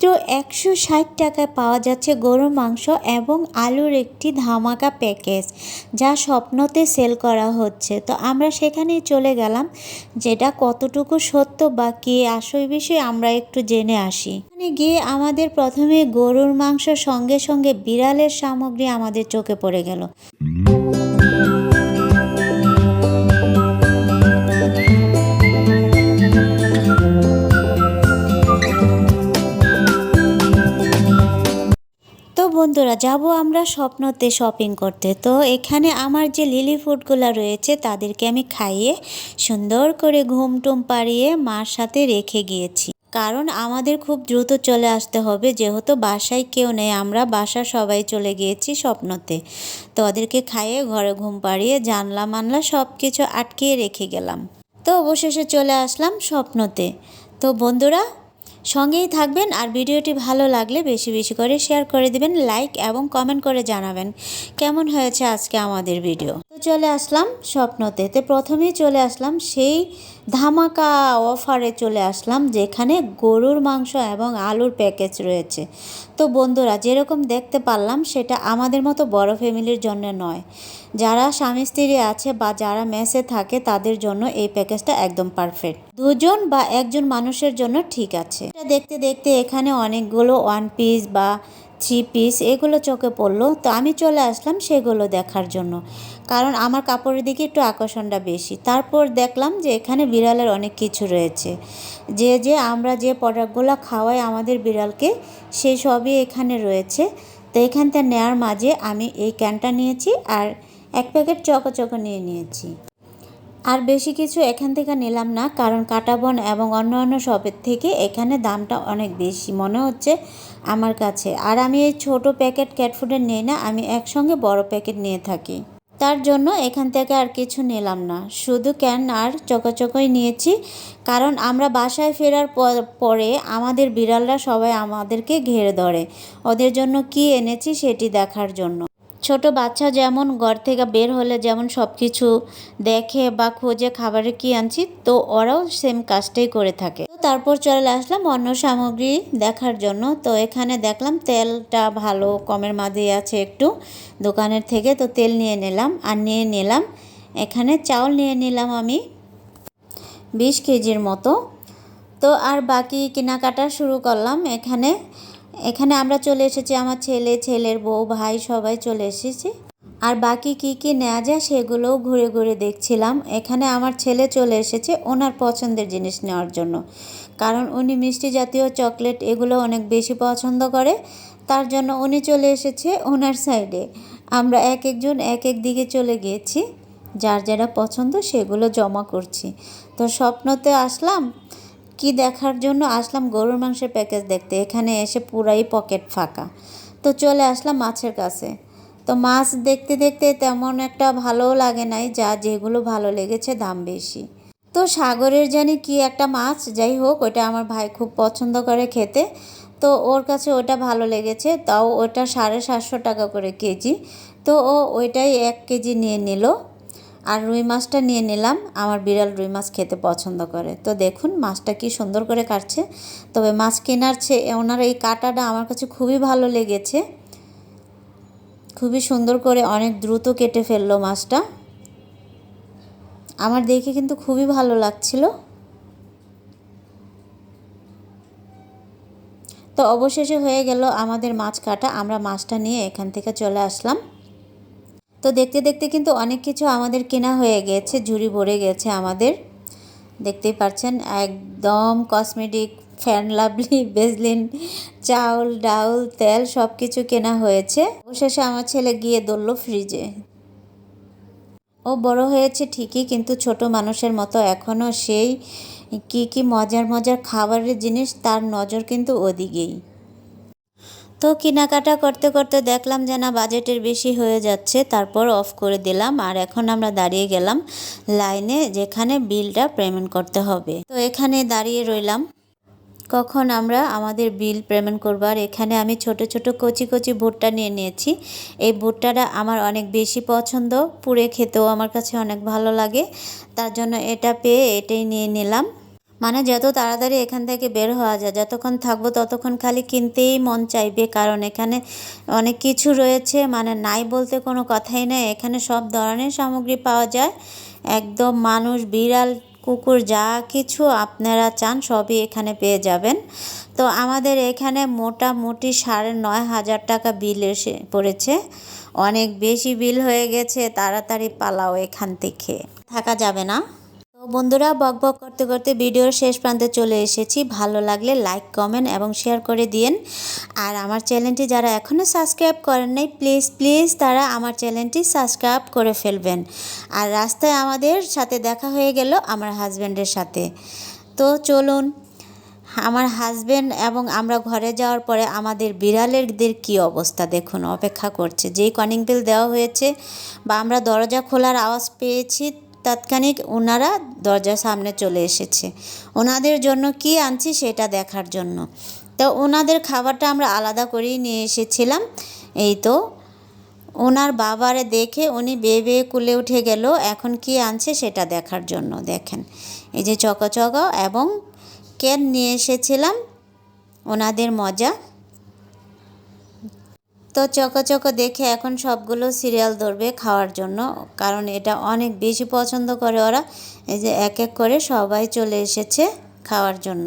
মাত্র একশো ষাট টাকায় পাওয়া যাচ্ছে গরুর মাংস এবং আলুর একটি ধামাকা প্যাকেজ, যা স্বপ্নতে সেল করা হচ্ছে। তো আমরা সেখানেই চলে গেলাম, যেটা কতটুকু সত্য বা কি আসল বিষয়ে আমরা একটু জেনে আসি। এখানে গিয়ে আমাদের প্রথমে গরুর মাংস সঙ্গে সঙ্গে বিড়ালের সামগ্রী আমাদের চোখে পড়ে গেল। যাব আমরা স্বপ্নতে শপিং করতে। তো এখানে আমার যে লিলি ফুডগুলো রয়েছে, তাদেরকে আমি খাইয়ে সুন্দর করে ঘুম টুম পাড়িয়ে মার সাথে রেখে গিয়েছি। কারণ আমাদের খুব দ্রুত চলে আসতে হবে, যেহেতু বাসায় কেউ নেই, আমরা বাসা সবাই চলে গিয়েছি স্বপ্নতে। তো ওদেরকে খাইয়ে ঘরে ঘুম পাড়িয়ে জানলা মানলা সব কিছু আটকিয়ে রেখে গেলাম। তো অবশেষে চলে আসলাম স্বপ্নতে। তো বন্ধুরা সঙ্গেই থাকবেন আর ভিডিওটি ভালো লাগলে বেশি বেশি করে শেয়ার করে দিবেন, লাইক এবং কমেন্ট করে জানাবেন। কেমন হয়েছে আজকে আমাদের ভিডিও? চলে আসলাম স্বপ্নতে। তো প্রথমেই চলে আসলাম সেই ধামাকা অফারে চলে আসলাম যেখানে গরুর মাংস এবং আলুর প্যাকেজ রয়েছে। তো বন্ধুরা, যেরকম দেখতে পারলাম সেটা আমাদের মতো বড় ফ্যামিলির জন্য নয়। যারা স্বামী স্ত্রী আছে বা যারা মেসে থাকে তাদের জন্য এই প্যাকেজটা একদম পারফেক্ট দুজন বা একজন মানুষের জন্য ঠিক আছে। দেখতে দেখতে এখানে অনেকগুলো ওয়ান পিস বা থ্রি পিস, এগুলো চোখে পড়ল। তো আমি চলে আসলাম সেগুলো দেখার জন্য। কারণ আমার কাপড়ের দিকে একটু আকর্ষণটা বেশি। তারপর দেখলাম যে এখানে বিড়ালের অনেক কিছু রয়েছে। যে যে আমরা যে প্রোডাক্টগুলো খাওয়াই আমাদের বিড়ালকে সেই সবই এখানে রয়েছে। তো এখানটা নেওয়ার মাঝে আমি এই ক্যানটা নিয়েছি আর এক প্যাকেট চকো চকো নিয়ে নিয়েছি। আর বেশি কিছু এখান থেকে নিলাম না, কারণ কাটাবন এবং অন্য অন্য শপের থেকে এখানে দামটা অনেক বেশি মনে হচ্ছে আমার কাছে। আর আমি এই ছোট প্যাকেট ক্যাট ফুডের নিই না, আমি একসঙ্গে বড় প্যাকেট নিয়ে থাকি। তার জন্য এখান থেকে আর কিছু নিলাম না। শুধু ক্যান আর চকোচকোই নিয়েছি, কারণ আমরা বাসায় ফেরার পরে আমাদের বিড়ালরা সবাই আমাদেরকে ঘেরে ধরে। ওদের জন্য কি এনেছি সেটি দেখার জন্য। ছোট বাচ্চা যেমন ঘর থেকে বের হলে যেমন সব কিছু দেখে বা খোঁজে খাবারে কি আনছি, তো ওরাও সেম কাজটাই করে থাকে। তো তারপর চলে আসলাম অন্য সামগ্রী দেখার জন্য। তো এখানে দেখলাম তেলটা ভালো, কমের মাঝে আছে একটু দোকানের থেকে, তো তেল নিয়ে নিলাম আর নিয়ে নিলাম। এখানে চাউল নিয়ে নিলাম আমি বিশ কেজির মতো। তো আর বাকি কেনাকাটা শুরু করলাম। এখানে এখানে আমরা চলে এসেছি আমার ছেলে, ছেলের বউ, ভাই, সবাই চলে এসেছি। আর বাকি কি কি নেওয়া যায় সেগুলোও ঘুরে ঘুরে দেখছিলাম। এখানে আমার ছেলে চলে এসেছে ওনার পছন্দের জিনিস নেওয়ার জন্য। কারণ উনি মিষ্টি জাতীয় চকলেট এগুলো অনেক বেশি পছন্দ করে। তার জন্য উনি চলে এসেছে ওনার সাইডে। আমরা এক একজন এক এক দিকে চলে গিয়েছি। যার যারা পছন্দ সেগুলো জমা করছি। তো স্বপ্নতে আসলাম কি দেখার জন্য আসলাম গরুর মাংসের প্যাকেজ দেখতে? এখানে এসে পুরাই পকেট ফাঁকা। তো চলে আসলাম মাছের কাছে। তো মাছ দেখতে দেখতে তেমন একটা ভালোও লাগে নাই, যা যেগুলো ভালো লেগেছে দাম বেশি। তো সাগরের জানি কি একটা মাছ, যাই হোক ওটা আমার ভাই খুব পছন্দ করে খেতে। তো ওর কাছে ওটা ভালো লেগেছে, তাও ওটা সাড়ে সাতশো টাকা করে কেজি। তো ও ওইটাই এক কেজি নিয়ে নিল। আর রুই মাছটা নিয়ে নিলাম। আমার বিড়াল রুই মাছ খেতে পছন্দ করে। তো দেখুন মাছটা কি সুন্দর করে কাটছে। তবে মাছ কেনার চেয়ে ওনার এই কাটাটা আমার কাছে খুবই ভালো লেগেছে। খুবই সুন্দর করে অনেক দ্রুত কেটে ফেলল মাছটা। আমার দেখে কিন্তু খুবই ভালো লাগছিল। তো অবশেষে হয়ে গেল আমাদের মাছ কাটা। আমরা মাছটা নিয়ে এখান থেকে চলে আসলাম। তো দেখতে দেখতে কিন্তু অনেক কিছু আমাদের কেনা হয়ে গেছে, ঝুড়ি ভরে গেছে আমাদের। দেখতেই পাচ্ছেন, একদম কসমেটিক ফ্যান লাভলি বেজলিন চাউল, ডাউল, তেল সব কিছু কেনা হয়েছে। অবশেষে আমার ছেলে গিয়ে ধরলো ফ্রিজে ও বড় হয়েছে ঠিকই, কিন্তু ছোট মানুষের মতো এখনও সেই কি কি মজার মজার খাবারের জিনিস তার নজর কিন্তু ওদিকেই। তো কেনাকাটা করতে করতে দেখলাম যে না, বাজেটের বেশি হয়ে যাচ্ছে, তারপর অফ করে দিলাম। আর এখন আমরা দাঁড়িয়ে গেলাম লাইনে যেখানে বিলটা পেমেন্ট করতে হবে। তো এখানে দাঁড়িয়ে রইলাম। কখন আমরা আমাদের বিল পেমেন্ট করবার এখানে আমি ছোট ছোট কচি কচি ভুট্টা নিয়ে নিয়েছি। এই ভুট্টাটা আমার অনেক বেশি পছন্দ। পুড়ে খেতেও আমার কাছে অনেক ভালো লাগে। তার জন্য এটা পেয়ে এটাই নিয়ে নিলাম। মানে যত তাড়াতাড়ি এখান থেকে বের হওয়া যায়, যতক্ষণ থাকব ততক্ষণ খালি কিনতেই মন চাইবে। কারণ এখানে অনেক কিছু রয়েছে মানে নাই বলতে কোনো কথাই নেই। এখানে সব ধরনের সামগ্রী পাওয়া যায়। একদম মানুষ, বিড়াল, কুকুর, যা কিছু আপনারা চান সবই এখানে পেয়ে যাবেন। তো আমাদের এখানে মোটামুটি সাড়ে নয় হাজার টাকা বিল এসে পড়েছে। অনেক বেশি বিল হয়ে গেছে, তাড়াতাড়ি পালাও এখান থেকে। থাকা যাবে না। তো বন্ধুরা, বক বক করতে করতে ভিডিওর শেষ প্রান্তে চলে এসেছি। ভালো লাগলে লাইক, কমেন্ট এবং শেয়ার করে দিন আর আমার চ্যানেলটি যারা এখনও সাবস্ক্রাইব করেন নাই, প্লিজ প্লিজ তারা আমার চ্যানেলটি সাবস্ক্রাইব করে ফেলবেন। আর রাস্তায় আমাদের সাথে দেখা হয়ে গেল আমার হাজব্যান্ডের সাথে। তো চলুন, আমার হাজবেন্ড এবং আমরা ঘরে যাওয়ার পরে আমাদের বিড়ালেরদের কি অবস্থা দেখুন, অপেক্ষা করছে। যেই কনিং বিল দেওয়া হয়েছে বা আমরা দরজা খোলার আওয়াজ পেয়েছি তাৎক্ষণিক ওনারা দরজার সামনে চলে এসেছে। ওনাদের জন্য কি আনছি সেটা দেখার জন্য। তো ওনাদের খাবারটা আমরা আলাদা করেই নিয়ে এসেছিলাম। এই তো ওনার বাবারে দেখে উনি বেয়ে বেয়ে কুলে উঠে গেল, এখন কি আনছে সেটা দেখার জন্য দেখেন। এই যে চকচকা এবং কেন নিয়ে এসেছিলাম ওনাদের মজা। তো চকো দেখে এখন সবগুলো সিরিয়াল ধরবে খাওয়ার জন্য। কারণ এটা অনেক বেশি পছন্দ করে ওরা। এই যে এক এক করে সবাই চলে এসেছে খাওয়ার জন্য।